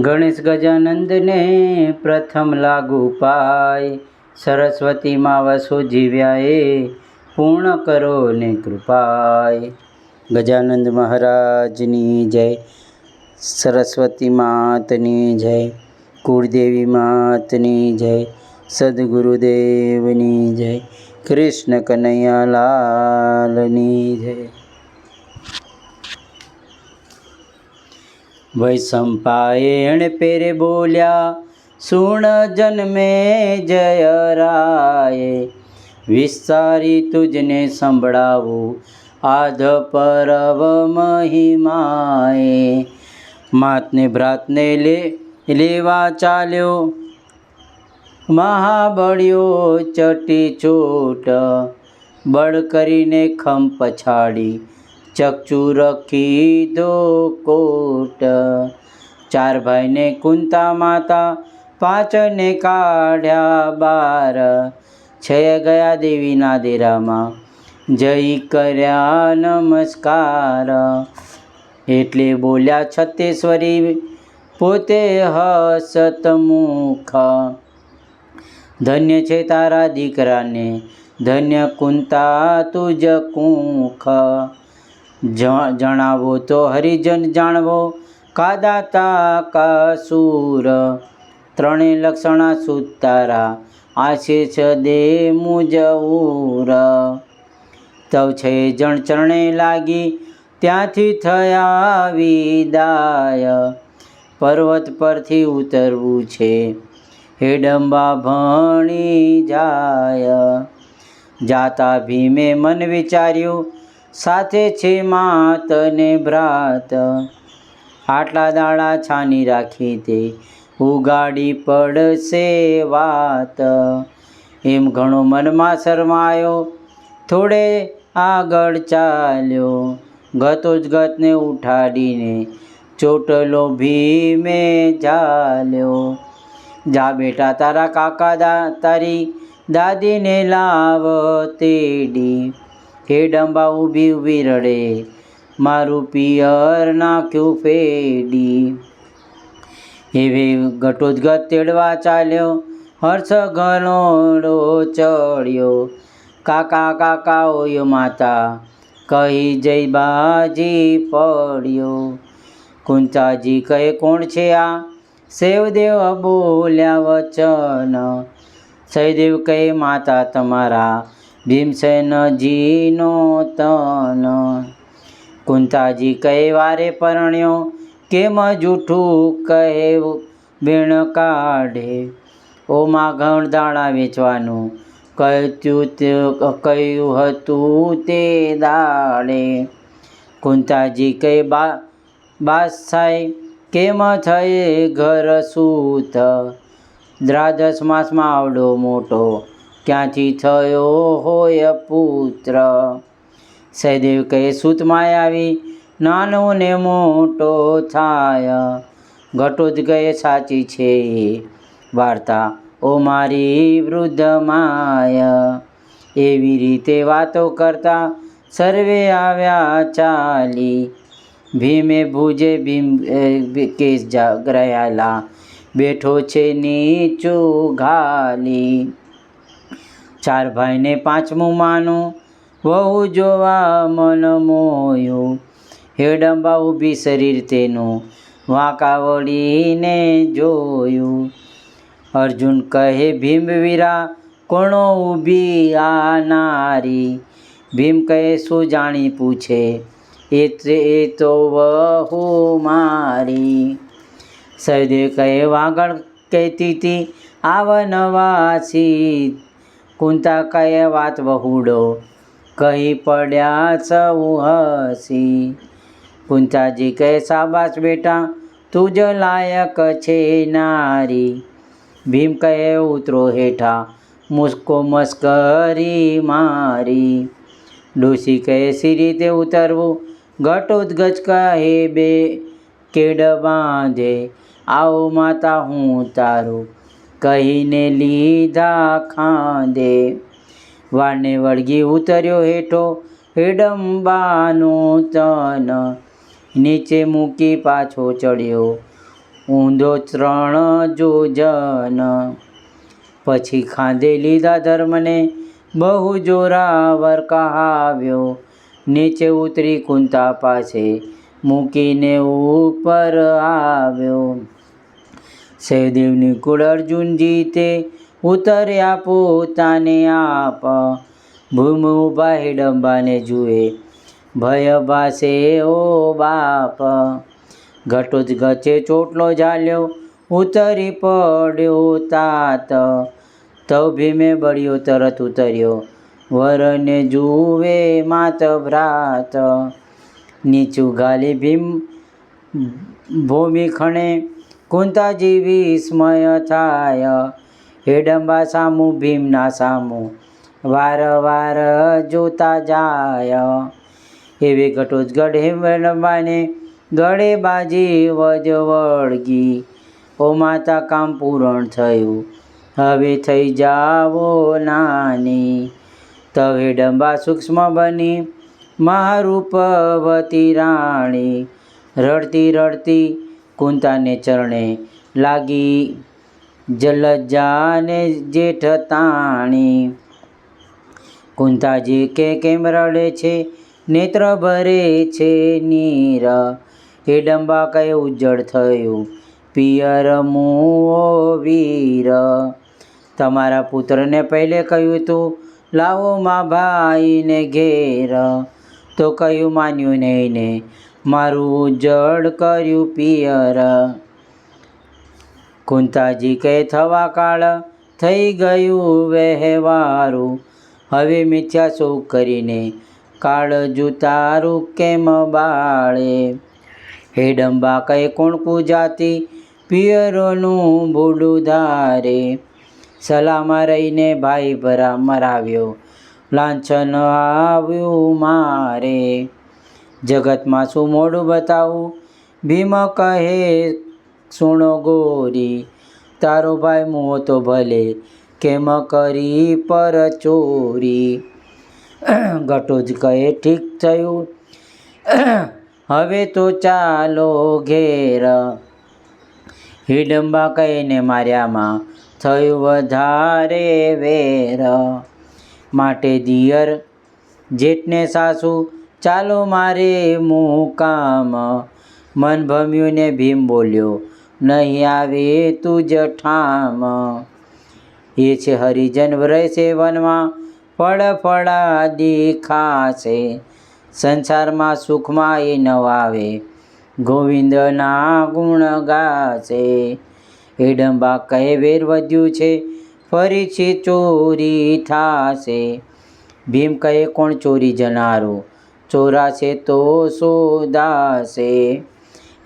ગણેશ ગજાનંદને પ્રથમ લાગુ પાય. સરસ્વતીમાં વસો જીવ્યા એ પૂર્ણ કરો ને કૃપાય. ગજાનંદ મહારાજની જય. સરસ્વતી માતની જય. કુળદેવી માતની જય. સદગુરુદેવની જય. કૃષ્ણ કનૈયા લાલની જય. વૈસંપાયણ પેરે બોલ્યા સુણ જન્મે જય રાય વિસ્તારી તુજને સંભળાવું આધ પરવ મહિમાએ માતને ભ્રાતને લે લેવા ચાલ્યો મહાબળ્યો ચટી ચોટ બળ કરીને ખમ પછાડી ચકચુ રખી દો કોટ. ચાર ભાઈને કુંતા માતા, પાંચને કાઢ્યા બાર. છ ગયા દેવીના દેરામાં, જય કર્યા નમસ્કાર. એટલે બોલ્યા છત્તેશ્વરી, પોતે હસતમુખ ધન્ય છે તારા દીકરાને, ધન્ય કુંતા તુજ કુખ. જણાવો તો હરિજન જાણવો. કાદાતા કાસુર. ત્રણેય લક્ષણા સુતારા. આશીષ દે મુજઉર. તવ છે જણ ચરણે લાગી. ત્યાંથી થયા વિદાય પર્વત પરથી ઉતરવું છે. હેડંબા ભણી જાય. જાતા ભીમે મન વિચાર્યું. સાથે છે માત ને ભ્રાત. આટલા દાડા છાની રાખી તે, ઉગાડી પડશે વાત. એમ ઘણો મનમાં શરમાયો, થોડે આગળ ચાલ્યો. ગતો જ ગતને ઉઠાડીને ચોટલો ભીમે ચાલ્યો જા બેટા તારા કાકા દા, તારી દાદીને લાવ તેડી. હે ડંબા ઊભી ઊભી રડે. મારું પિયર નાખ્યું ફેડી. એવી ઘટોદગત તેડવા ચાલ્યો. હર્ષ ઘણોડો ચડ્યો. કાકા કાકા ઓય માતા, કહી જય બાજી પડ્યો. કુંતાજી કહે, કોણ છે આ? સેવદેવ બોલ્યા, વચન. સહદેવ કહે, માતા તમારા ભીમસેનજીનો તન. કુંતાજી કઈ વારે પરણ્યો, કેમ જૂઠું કહે બેણ કાઢે. ઓમાં ઘણ દાણા વેચવાનું. કહ્યું કહ્યું હતું તે દાડે કુંતાજી કઈ બા થાય, કેમ થયે ઘર સૂત? દ્રાદશ માસમાં આવડો મોટો ક્યાંથી થયો હોય પુત્ર? સહદેવ કહે સૂતમાં આવી, નાનો ને મોટો થાય. ઘટોદ કહે, સાચી છે. વાર્તા, ઓ મારી વૃદ્ધ માય. એવી રીતે વાતો કરતા સર્વે આવ્યા ચાલી. ભીમે ભુજે ભીમ કેસ જાગરાયેલા બેઠો છે નીચું ઘાલી. ચાર ભાઈને પાંચમું માનું. વહુ જોવા મન મોયું. હેડંબા ઊભી શરીર તેનું. વાંકા વળીને જોયું. અર્જુન કહે ભીમવીરા કોણો ઊભી આ નારી? ભીમ કહે, શું જાણી પૂછે? એ તો વહુ મારી. સહદેવ કહે, વાગણ કહેતી હતી આવ નવાસી કુંતા કહે વાત વહુડો કહી પડ્યા સૌ હસી. કુંતાજી કહે સાબાસ બેટા, તું જ લાયક છે નારી. ભીમ કહે, ઉતરો હેઠા, મુસ્કો મસ્કરી મારી. ડોસી કહે સી રીતે ઉતરવું? ઘટોદગજ કહે બે, કેડ બાંધે. આવો માતા હું તારું. કહીને લીધા ખાંદે. વાળને વળગી ઉતર્યો હેઠો હેડંબાનું તન. નીચે મૂકી પાછો ચડ્યો ઊંધો ત્રણ જોજન. પછી ખાંદે લીધા ધર્મને બહુ જોરાવર કહાવ્યો. નીચે ઉતરી કુંતા પાસે મૂકીને ઉપર આવ્યો. સહદેવની કુળ અર્જુન જીતે ઉતર્યા પોતાને આપ. ભૂમ ઊભા હિડંબાને જુએ, ભય ભાસે ઓ બાપ. ઘટોજ ગચે ચોટલો ઝાલ્યો, ઉતરી પડ્યો તાત. તવ ભીમે બળ્યો તરત ઉતર્યો, વરને જુએ માત ભ્રાત. નીચું ગાલી ભીમ ભૂમિ ખણે કુંતાજી વિસ્મય થાય. હેડંબા સામું, ભીમના સામું વારવાર જોતા જાય. એવી ઘટોજ ગઢે હેડંબાને ગળે બાજી વજ વળગી. ઓ માતા, કામ પૂરણ થયું. હવે થઈ જાવો નાની. તવે ડંબા સૂક્ષ્મ બની. મહારૂપવતી રાણી. રડતી રડતી કુંતાને ચરણે લાગી, જલજાને જેઠ તાણી. કુંતાજી કે કેમ રડે છે? નેત્ર ભરે છે નીર. હિડંબા ડંબા કઈ ઉજ્જળ થયું? પિયર મુઓ વીર. તમારા પુત્રને પહેલે કહ્યું તું, લાવો મા ભાઈને ઘેર. તો કયું માન્યું નહીં ને મારું જળ કર્યું પિયર. કુંતાજી કે થવા કાળ થઈ ગયું વહેવારું હવે મિથ્યા શું કરીને કાળ જુતારું કેમ બાળે? હેડંબા કઈ કોણ પૂજાતી પિયરોનું ભૂડું ધારે. સલામાં રહીને ભાઈ ભરા મરાવ્યો, લાંછન આવ્યું મારે. જગતમાં શું મોડું બતાવું? ભીમ કહે, સુણો ગોરી, તારો ભાઈ મો તો ભલે, કેમ કરી પર ચોરી? ઘટોજ કહે, ઠીક થયું. હવે તો ચાલો ઘેર. હિડંબા કહીને માર્યામાં, થયું વધારે વેર. માટે દિયર જેઠને સાસુ ચાલો મારે મુકામ મન ભમ્યું ને ભીમ બોલ્યો, નહીં આવે તું જઠામ. એ છે હરિજન રહેશે વનમાં, ફળ ફળાદી દેખાશે સંસારમાં સુખમાં એ ન આવે, ગોવિંદના ગુણ ગાશે. હિડંબા કહે વેર વધ્યું છે, ફરીથી ચોરી થાશે. ભીમ કહે, કોણ ચોરી જનારો? ચોરાશે તો શોધાશે.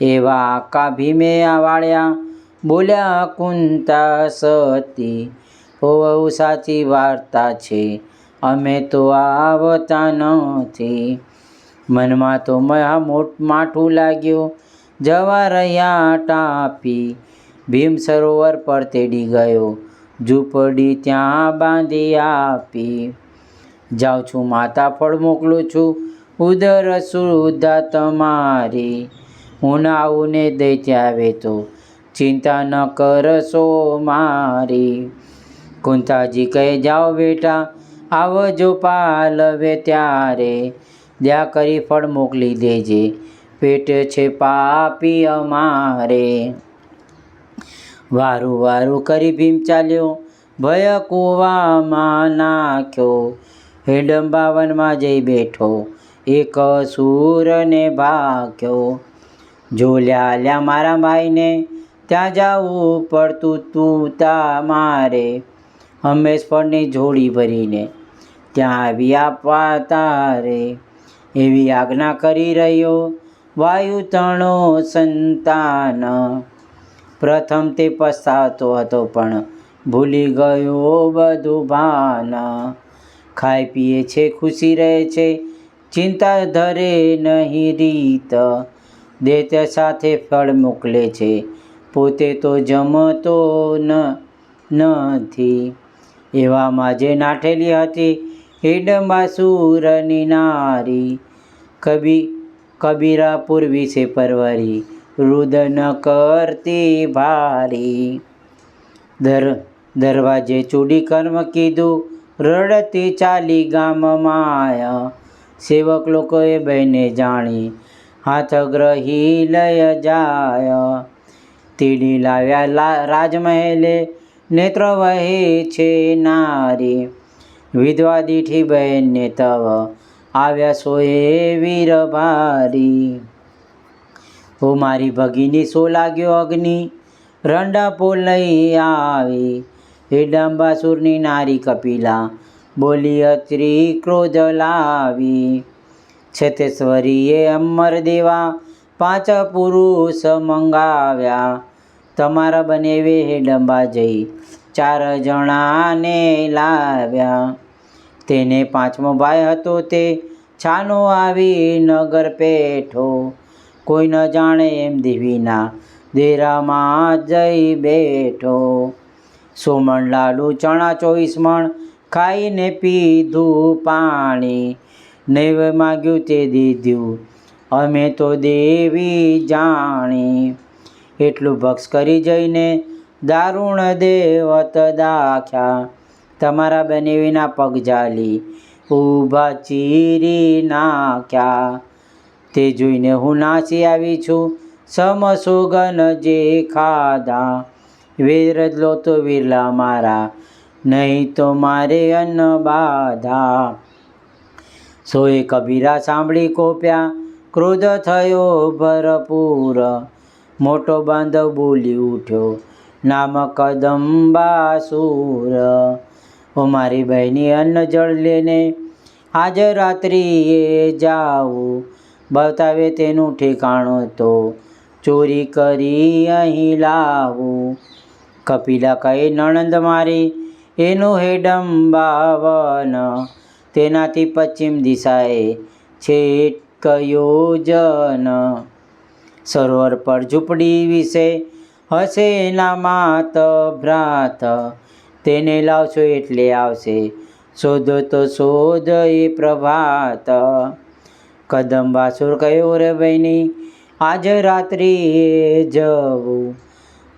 એવા આકા ભીમે વાળ્યા બોલ્યા, કુંતા સતી બહુ સાચી વાર્તા છે. અમે તો આવતા નથી. મનમાં તો મહા મોટ માઠું લાગ્યું. જવા રહ્યા ટાપી. ભીમ સરોવર પર તેડી ગયો. ઝૂંપડી ત્યાં બાંધી આપી. જાઉં છું, માતા ફળ મોકલું છું. ઉદર સુધા તમારી. હું ના આવું ને દૈત્ય આવે તો ચિંતા ન કરશો મારી. કુંતાજી કહે, જાઓ બેટા આવજો પાલવે ત્યારે. દયા કરી ફળ મોકલી દેજે. પેટ છે પાપી અમારે. વારું વારું કરી ભીમ ચાલ્યો. ભય કૂવામાં નાખ્યો. હિડંબાવનમાં જઈ બેઠો. એક સૂરને ભાગ્યો જોલ્યા મારા ભાઈને, ત્યાં જાવું પડતું તું તા મારે. હંમેશ પણની જોડી ભરીને ત્યાં આવી આપવા તારે. એવી આજ્ઞા કરી રહ્યો વાયુ તણો સંતાન. પ્રથમ તે પસ્તાવતો હતો, પણ ભૂલી ગયો બધું ભાન. ખાઈ પીએ છે, ખુશી રહે છે ચિંતા ધરે નહીં રીત. દેત સાથે ફળ મોકલે છે. પોતે તો જમતો નથી. એવામાં જે નાઠેલી હતી હિડંબાસુરની નારી. કબી, કબીરાપુર વિશે પરવરી રુદન કરતી ભારી. દર, દરવાજે ચૂડી કર્મ કીધું, રડતી ચાલી ગામમાં સેવક લોકોએ બહેને જાણી, હાથ ગ્રહી લય જાય. તીડી લાવ્યા રાજમહેલે, નેત્ર વહે છે નારી. વિધવા દીઠી બહેનને તવ આવ્યા સોએ વીર ભારી. ઓ મારી ભગીની, સો લાગ્યો અગ્નિ? રંડા પોલ લઈ આવી. ડાંબાસુરની નારી કપિલા બોલી અત્રી ક્રોધ લાવી. છેતેશ્વરીએ અમર દેવા પાંચ પુરુષ મંગાવ્યા. તમારા બને હે ડંબા જઈ ચાર જણાને લાવ્યા. તેને પાંચમો ભાઈ હતો તે છાનો આવી નગર પેઠો. કોઈ ન જાણે એમ દેવીના દેરામાં જઈ બેઠો. સોમણ લાડુ, ચણા ચોવીસ મણ ખાઈને પીધું પાણી. નૈવ માગ્યું તે દીધું. અમે તો દેવી જાણી. એટલું ભક્ષ કરી જઈને દારૂણ દેવત દાખ્યા. તમારા બનેવીના પગ જાલી. ઊભા ચીરી નાખ્યા. તે જોઈને હું નાસી આવી છું. સમસોગન જે ખાધા. વેર લો તો વિરલા મારા. નહીં તો મારે અન્ન બાધા. સોએ કબીરા સાંભળી કોપ્યા, ક્રોધ થયો ભરપૂર. મોટો બાંધવ બોલી ઉઠ્યો, નામ કદંબાસુર ઓ મારી બહેની, અન્ન જળ લેને આજ રાત્રિએ જાવું બતાવે તેનું ઠેકાણું તો, ચોરી કરી અહીં લાવું. કપિલા કહે, નણંદ મારી એનું હેડંબાવન તેનાથી પશ્ચિમ દિશાએ છે કયોજન સરોવર પર ઝૂંપડી વિશે હશે એના માત ભ્રાત. તેને લાવશો એટલે આવશે. શોધો તો શોધ એ પ્રભાત. કદંબાસુર કયો રે બહેની આજ રાત્રિએ જવું.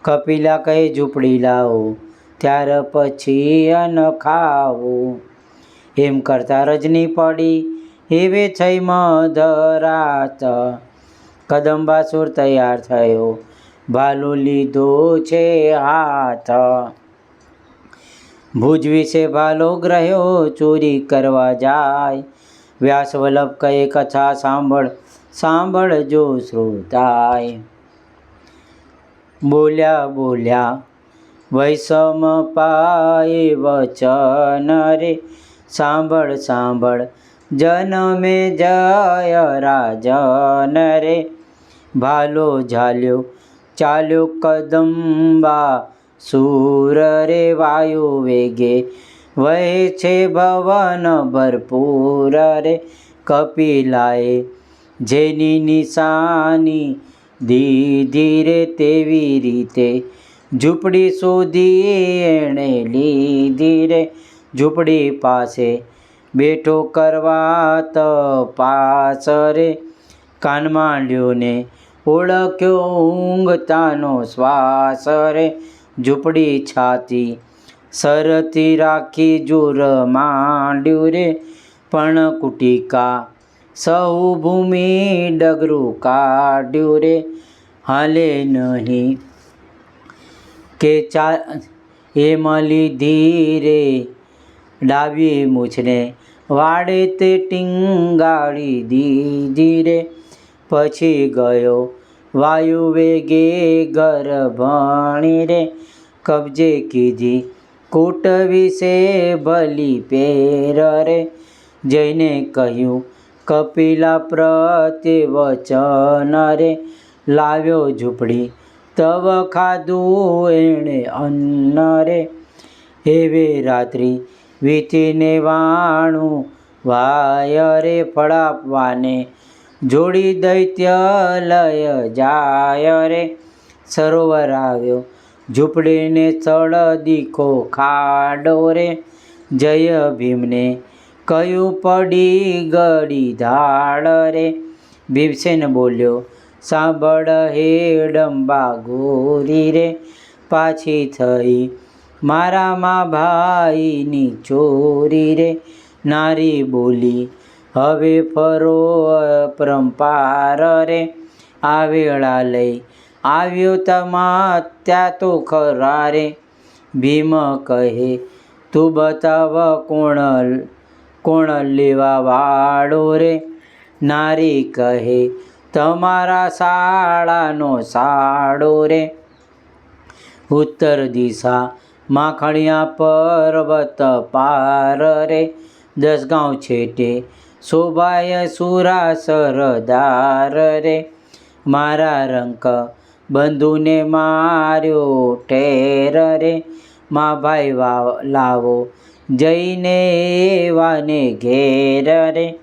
કપિલા કહે, ઝૂંપડી લાવો. ત્યાર પછી અન ખાવું. એમ કરતા રજની પડી એવે થઈ મધરાત. કદંબાસુર તૈયાર થયો. ભાલુ લીધો છે હાથ. ભુજ વિશે ભાલો ગ્રહ્યો ચોરી કરવા જાય. વ્યાસ વલ્લભ કહે, કથા સાંભળ, સાંભળજો શ્રોતાય. બોલ્યા બોલ્યા વૈષમ પાય વચન રે. સાંભળ સાંભળ, જનમે જય રાજન રે. ભાલો ઝાલ્યો, ચાલ્યો કદંબા, સૂર રે વાયુ વેગે. વહે છે ભવન ભરપૂર રે. કપિલાએ જેની નિશાની દીધી રે તેવી રીતે ઝૂંપડી શોધી એણે લીધી રે. ઝૂંપડી પાસે બેઠો કરવા તપાસ રે. કાનમાંડ્યોને ઓળખ્યો ઊંઘતાનો શ્વાસ રે. ઝૂંપડી છાતી સરથી રાખી જોર માંડ્યું રે. પણ કુટિકા સૌ ભૂમિ ડગરું કાઢ્યું રે. હાલે નહીં કે ચા એમાં લીધી રે ડાબી મૂછને. વાડે તે ટીંગાળી દીધી રે પછી ગયો. વાયુ વેગે ગરભણી રે કબજે કીધી. કૂટ વિશે ભલી પેર રે જઈને કહ્યું, કપિલા પ્રત્યે વચન રે. લાવ્યો ઝૂંપડી. તવ ખાધું એણે અન્ન રે હેવે રાત્રિ વીતીને વાણું વાય રે ફળાપવાને. જોડી દૈત્ય લય જાય રે. સરોવર આવ્યો, ઝૂંપડીને ચડ દીખો ખાડો રે. જય ભીમને, કયું પડી ગળી ધાડ રે. ભીમસેન બોલ્યો સાંભળ હેડંબા ગોરી રે. પાછી થઈ મારામાં ભાઈની ચોરી રે. નારી બોલી, હવે ફરો પરંપાર રે. આવેળા વેળા લઈ આવ્યો તમા ત્યાં તો ખરા રે ભીમ કહે, તું બતાવ કોણ કોણ લેવા વાળો રે. નારી કહે તમારા શાળાનો સાડો રે. ઉત્તર દિશા માખણિયા પર્વત પાર રે. દસગાંવ છેટે શોભાય સુરા સરદાર રે. મારા રંક બંધુને માર્યો ઠેર રે. મા ભાઈ વાવ લાવો જઈને એવાને ઘેર રે.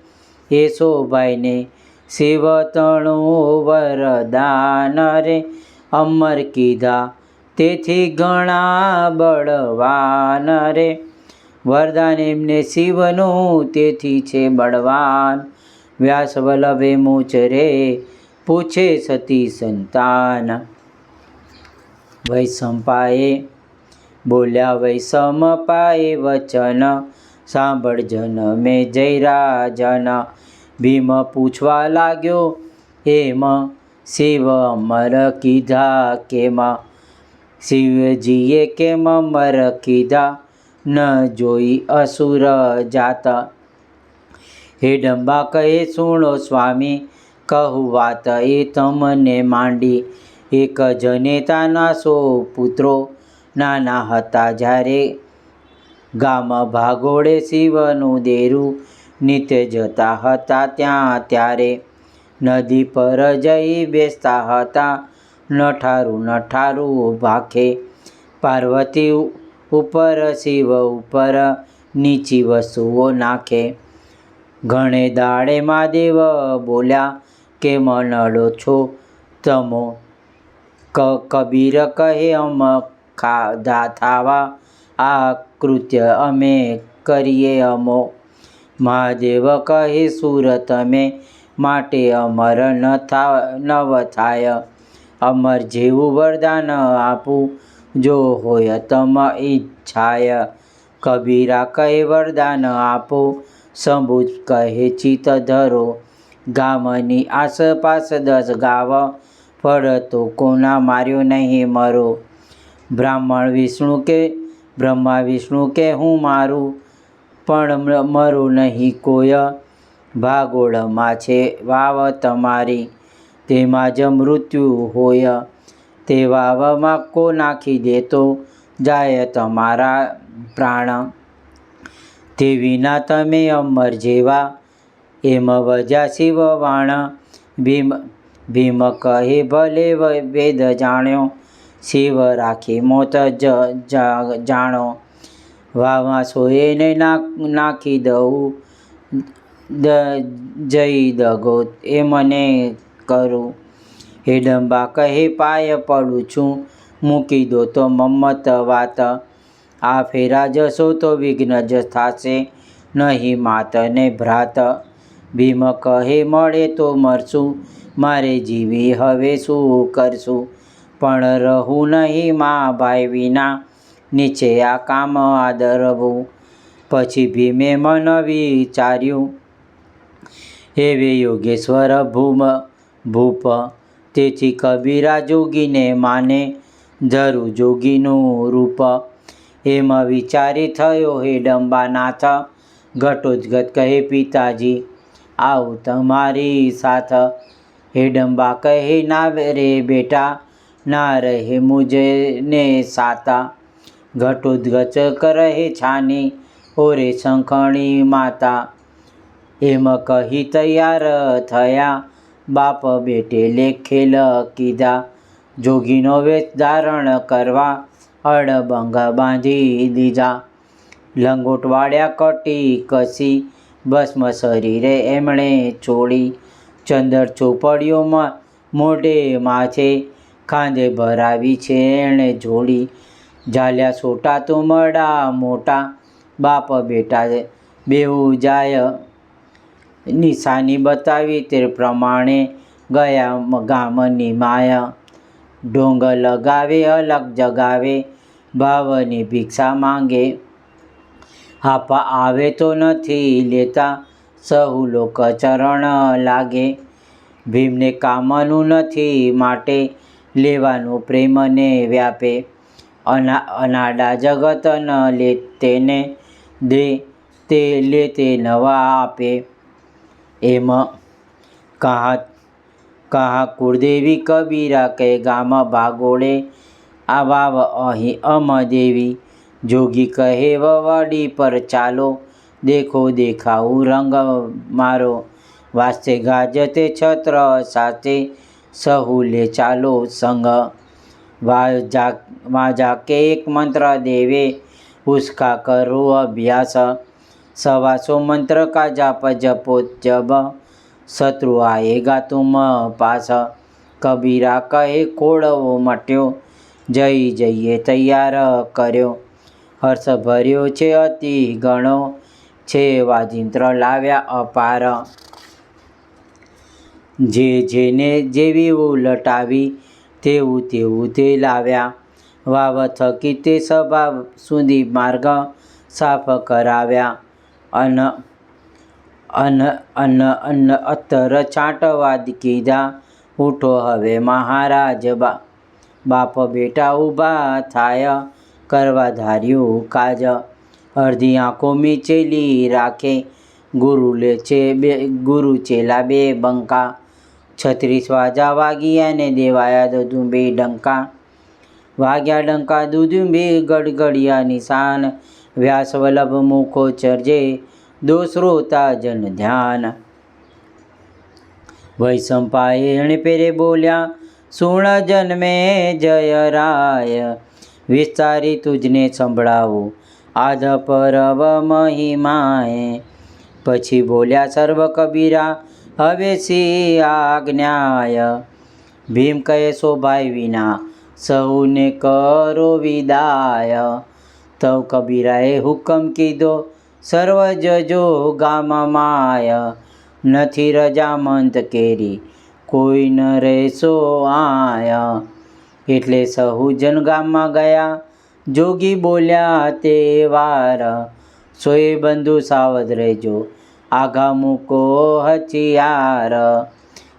એ શોભાઈને શિવ તણું વરદાન રે, અમર કીધા. તેથી ઘણા બળવાન રે. વરદાન એમને શિવનું, તેથી છે બળવાન. વ્યાસ વલ્લભે મૂચ રે પૂછે સતી સંતાન. વૈસંપાએ બોલ્યા વૈષમ પાએ વચન સાંભળ જન મેં જય રાજન ભીમ પૂછવા લાગ્યો, એમ શિવ મર કીધા કેમાં? શિવજીએ કેમ મર કીધા ન જોઈ અસુર જાત. હિડંબા કહે સુણો સ્વામી, કહું વાત એ તમને માંડી. એક જનેતાના સો પુત્રો નાના હતા, જ્યારે ગામ ભાગોળે શિવનું દેરું નિત્ય જતા હતા ત્યાં ત્યારે નદી પર જઈ બેસતા હતા. નઠારું નઠારું ભાખે, પાર્વતી ઉપર શિવ ઉપર નીચી વસ્તુઓ નાખે. ઘણે દાડે મહાદેવ બોલ્યા કે મનડો છો, તમો ક, કબીર કહે અમ ખાધા થાવા આ કૃત્ય અમે કરીએ અમો મહાદેવ કહે સુર તમે માટે અમર ન થા નવ થાય અમર જેવું વરદાન આપું જો હોય તમ ઈચ્છાય. કબીરા કહે, વરદાન આપો. શંભુ કહે ચિત ધરો. ગામની આસપાસ દસ ગાવ. તો કોના માર્યો નહીં મરો. બ્રાહ્મણ વિષ્ણુ કે, બ્રહ્મા વિષ્ણુ કે, હું મારું પણ મરું નહીં કોય ભાગોળમાં છે વાવ તમારી તેમાં જ મૃત્યુ હોય. તે વાવમાં કો નાખી દેતો જાય તમારા પ્રાણ. તે વિના તમે અમર જેવા. એમ વજા શિવ વાણ. ભીમ ભીમ કહે ભલે વેદ જાણ્યો. શિવ રાખી મોત જાણો. વાવા સોયને નાખ દઉં. જઈ દગો એ મને કરું. હેડંબા કહે પાય પડું છું. મૂકી દો તો મમ્મત વાત. આ ફેરા જશો તો વિઘ્ન જ થશે. નહીં માત ને ભ્રાત. ભીમ કહે, મળે તો મરશું. મારે જીવી હવે શું કરશું? પણ રહું નહીં મા ભાઈ વિના. નીચે આ કામ આદરવું. પછી ભીમે મન વિચાર્યું એવે યોગેશ્વર, ભૂમ, ભૂપ, તેથી કબીરા જોગીને માને, ધરું જોગીનું રૂપ. એમ વિચારી થયો હે ડંબાનાથ ઘટોજગત કહે પિતાજી, આવું તમારી સાથ. હે ડંબા કહે, ના રે બેટા, ના રહે મુજે ને સાતા. ઘટોદગત કરહે છાની, ઓરે શંખણી માતા. એમ કહી તૈયાર થયા, બાપ બેટે લેખેલ કીધા. જોગીનો વેશ ધારણ કરવા અડબંગ બાંધી દીધા. લંગોટવાળ્યા કટી કસી, ભસ્મ શરીરે એમણે છોડી ચંદર ચોપડીઓમાં મોઢે માથે ખાંદે ભરાવી છે એણે જોડી. ઝાલ્યા છોટા તો મડા મોટા બાપ બેટા બેવું જાય નિશાની બતાવી તે પ્રમાણે ગયા ગામની માયા. ઢોંગ લગાવે, અલગ જગાવે ભાવની ભિક્ષા માંગે. હાપા આવે તો નથી લેતા સહુ લોક ચરણ લાગે. ભીમને કામનું નથી માટે લેવાનું પ્રેમને વ્યાપે. અના, અનાડા જગત ન લે તેને દે, તે લે તે નવા આપે. એમ કહા કહા કુળદેવી કબીરા કે ગામ ભાગોળે આ અહીં અમદેવી જોગી કહે વવાડી પર ચાલો, દેખો દેખાવું રંગ મારો. વાસ્તે ગાજતે છત્ર સાથે સહુલે ચાલો સંગ. જા વા જાકે એક મંત્ર દેવે, ઉસ્કા કરો અભ્યાસ. સવાસો મંત્ર કા જાપ જપો જબ શત્રુ આએગા તુમ પાસ. કબીરા કહે કોળવો મટ્યો. જઈ જઈએ તૈયાર કર્યો. હર્ષ ભર્યો છે અતિ ગણો છે વાજિંત્ર લાવ્યા અપાર. જે જેને જેવી ઉલટાવી તેવું તેવું તે લાવ્યા. વાવ થકી તે સભા સુધી માર્ગ સાફ કરાવ્યા. અન અન અન્ન અન અત્તર છાંટવા કીધા. ઉઠો હવે મહારાજ બા, બાપ બેટા ઊભા થાય. કરવા ધાર્યું કાજ. અડધી આંખો મીચેલી રાખે. ગુરુ લે છે બે, ગુરુ ચેલા બે બંકા. છત્રીસ વાજા વાગ્યા ને દેવાયા દુધુંબે ડંકા. વાગ્યા ડંકા દૂધું બે ગડગડિયા નિશાન. વ્યાસ વલ્લભ મુખો ચરજે દોસરોતા જન ધ્યાન. વૈશંપાયણ પેરે બોલ્યા, સુણ જન્મે જય રાય. વિસ્તારી તુજને સંભળાવું. આધ પરવ મહિમાએ. પછી બોલ્યા, સર્વ કબીરા હવે સી આજ્ઞાય. ભીમ કહે શોભાય વિના સૌને કરો વિદાય. તવ કબીરાએ હુકમ કીધો, સર્વ જજો ગામમાય નથી રજામંત કેરી, કોઈ ન રહેશો આય. એટલે સહુ જન ગામમાં ગયા, જોગી બોલ્યા, તે વાર સોએ બંધુ સાવધ રહેજો. આઘા મૂકો હચિયાર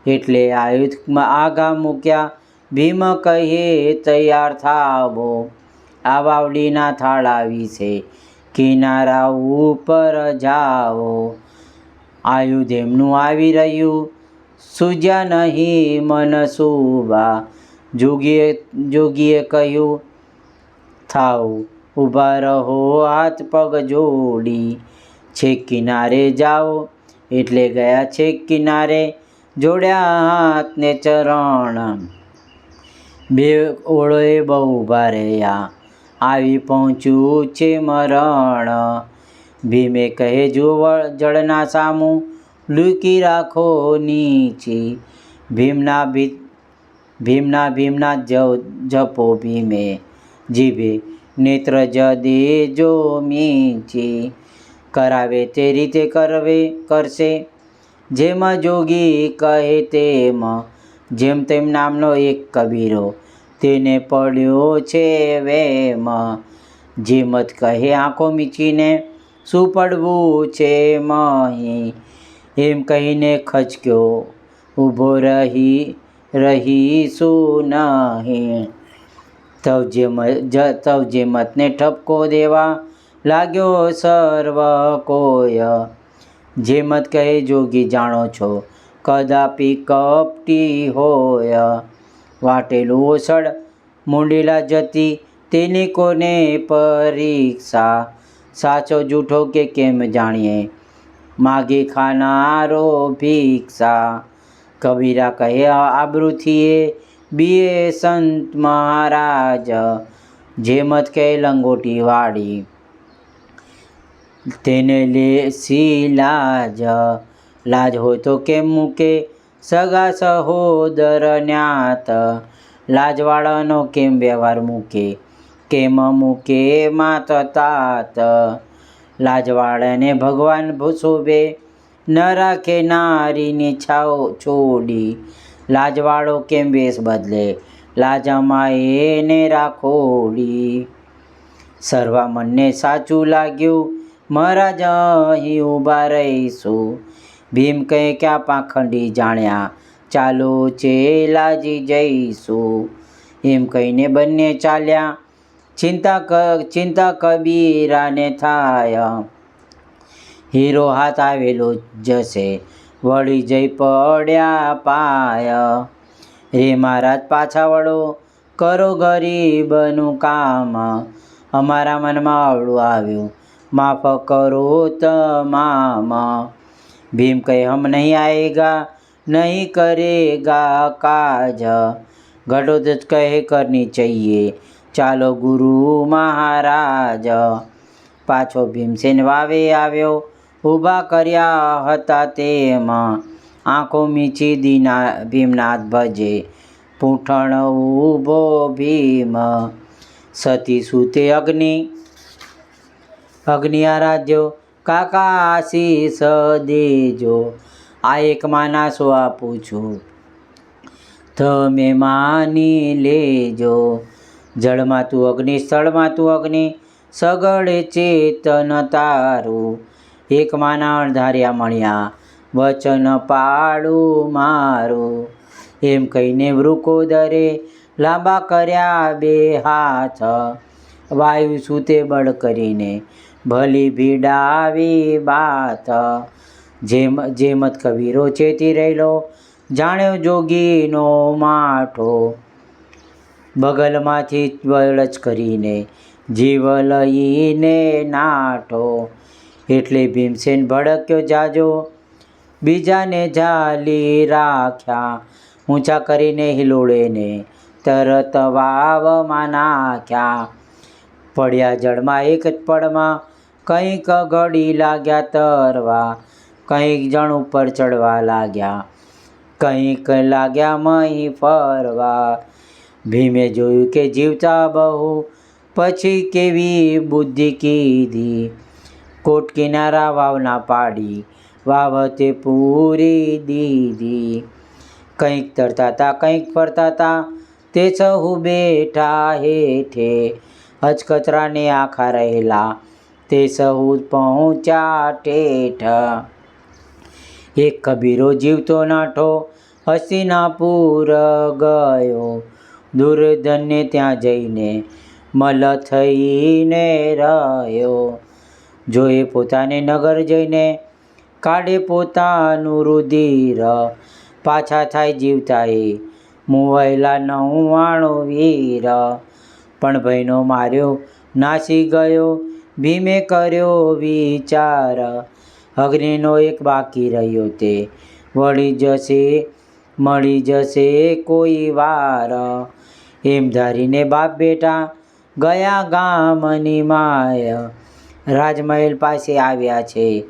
એટલે આયુધમાં આઘા મૂક્યા. ભીમ કહીએ તૈયાર થાવો. આ વાવડીના થાળા વિશે કિનારા ઉપર જાઓ. આયુધ એમનું આવી રહ્યું. સૂજ્યા નહીં મન સુબા જોગીએ જોગીએ કહ્યું, થાવ, ઊભા રહો હાથ પગ જોડી. છેક કિનારે જાઓ. એટલે ગયા છેક કિનારે જોડ્યા હાથને ચરણ. બે ઓળોએ બહુ ઊભા આવી પહોંચ્યું છે મરણ. ભીમે કહે જો જળના સામું લૂકી રાખો નીચે. ભીમના ભી, ભીમના ભીમના જ જપો ભીમે. જીભે નેત્ર જ દેજો મીચી. કરાવે તે રીતે કરવે, કરશે. જેમાં જોગી કહે તેમ, જેમ તેમ નામનો એક કબીરો, તેને પડ્યો છે વેમ. જે મત કહે આંખો મીચીને, શું પડવું છે મહી? એમ કહીને ખચક્યો. ઊભો રહી, રહીશું નહીં. તવ જે તવ જે મતને ઠપકો દેવા લાગ્યો સર્વ કોય. જે મત કહે જોગી જાણો છો, કદાપી કપટી હોય. વાટેલું ઓસડ મુંડેલા જતી તેની કોને પરીક્ષા? સાચો, જૂઠો કે કેમ જાણીએ? માગી ખાનારો ભિક્ષા. કબીરા કહે આબરૂથીએ, બીએ સંત મહારાજ. જે મત કહે, લંગોટી વાળી તેને લે સી લાજ. લાજ હોય તો કેમ મૂકે? સગા સહોદર ન્યાત. લાજવાળાનો કેમ વ્યવહાર મૂકે? કેમ મૂકે માત તાત? લાજવાળાને ભગવાન શોભે ન રાખે નારીની છાવ છોડી. લાજવાળો કેમ વેશ બદલે? લાજામાં એને રાખોડી. સર્વા મનને સાચું લાગ્યું. મહારાજ અહીં ઊભા રહીશું ભીમ કહે ક્યાં પાખંડી જાણ્યા? ચાલો ચેલાજી જઈશું. એમ કહીને બંને ચાલ્યા. ચિંતા ક, ચિંતા કબીરાને થાય. હીરો હાથ આવેલો જશે. વળી જઈ પડ્યા પાય. રે મહારાજ, પાછા વળો. કરો ગરીબનું કામ. અમારા મનમાં આવડું આવ્યું. માફ કરો તમામ. ભીમ કહે, હમ નહીં આએગા નહીં કરેગા કાજ. ઘટોદજ કહે કરની ચઈએ, ચાલો ગુરુ મહારાજ. પાછો ભીમસેન વાવે આવ્યો, ઊભા કર્યા હતા તેમાં. આંખો મીચી દીના ભીમનાથ ભજે. પૂંઠણ ઊભો ભીમ. સતી સુતે અગ્નિ અગ્નિ આરાધ્યો કાકા આશીષ દેજો. આ એક નાસો આપું છું. તમે માની લેજો. જળમાં તું અગ્નિ, સ્થળમાં તું અગ્નિ, સગળ ચેતન તારું. એક માના અણધાર્યા મળ્યા વચન પાડું મારું. એમ કહીને વૃકોદરે લાંબા કર્યા બે હાથ. વાયુ સૂતે બળ કરીને ભલી ભીડાવી બાત. જેમ જેમત કબીરો ચેતી રહેલો, જાણ્યો જોગીનો માઠો. બગલમાંથી વળચ કરીને જીવ લઈને નાઠો. એટલે ભીમસેન ભડક્યો જાજો, બીજાને ઝાલી રાખ્યા. ઊંચા કરીને હિલોળેને તરત વાવમાં નાખ્યા. પડ્યા જળમાં એક જ પડમાં કંઈક ઘડી લાગ્યા તરવા, કંઈક જણ ઉપર ચડવા લાગ્યા. કંઈક લાગ્યા મહી ફરવા. ભીમે જોયું કે જીવતા બહુ, પછી કેવી બુદ્ધિ કીધી. કોટ કિનારા વાવના પાડી, વાવતે પૂરી દીધી. કંઈક તરતા હતા કંઈક ફરતા હતા તે સહુ બેઠા હેઠે. અચકચરાને આખા રહેલા તે સહુ પહોંચ્યા ઠેઠ એક કબીરો જીવતો નાઠો હસીનાપુર ગયો. દુર્ધનને ત્યાં જઈને મલ થઈને રહ્યો. જો એ પોતાને નગર જઈને કાઢે પોતાનું રુધિર. પાછા થાય જીવતા એ મુવાયેલા નવ્વાણું વીર. પણ ભાઈનો માર્યો, નાસી ગયો. ભીમે કર્યો વિચાર. અગ્નિનો એક બાકી રહ્યો તે. વળી જશે, મળી જશે કોઈ વાર. એમ ધારીને બાપ બેટા ગયા ગામની માય. રાજમહેલ પાસે આવ્યા છે.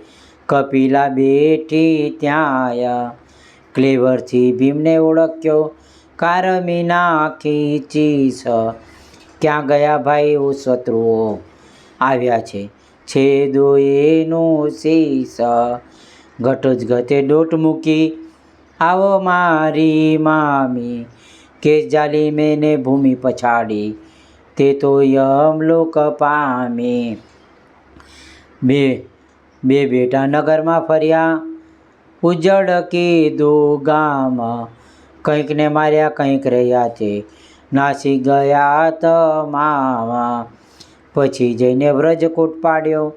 કપિલા બેઠી ત્યાં ક્લેવરથી ભીમને ઓળખ્યો, કારમી નાખી ચીસ. ક્યાં ગયા ભાઈ ઓ શત્રુઓ? આવ્યા છે. છેદો એનું શીસ ઘટોજ ગતે દોટ મૂકી, આવો મારી મામી કેસ જાલી મેને ભૂમિ પછાડી, તે તો યમલોક પામી. બે બે બેટા નગરમાં ફર્યા. ઉજ્જડ કીધું, ગામ, કંઈકને માર્યા કંઈક રહ્યા છે. નાસી ગયા તમામ પછી જઈને વ્રજકોટ પાડ્યો.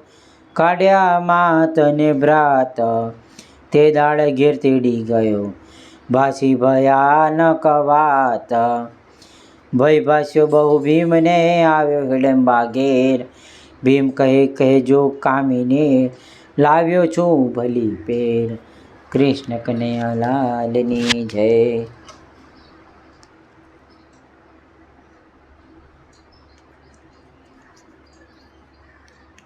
કાઢ્યા માતને ભ્રાત, તે દાડે ઘેર તેડી ગયો. ભાસી ભયાનક વાત ભય ભાસ્યો બહુ ભીમને આવ્યો હિડંબા ઘેર. ભીમ કહે, કહેજો કામીને, લાવ્યો છું ભલી પેર. કૃષ્ણ કનૈયા લાલની જય.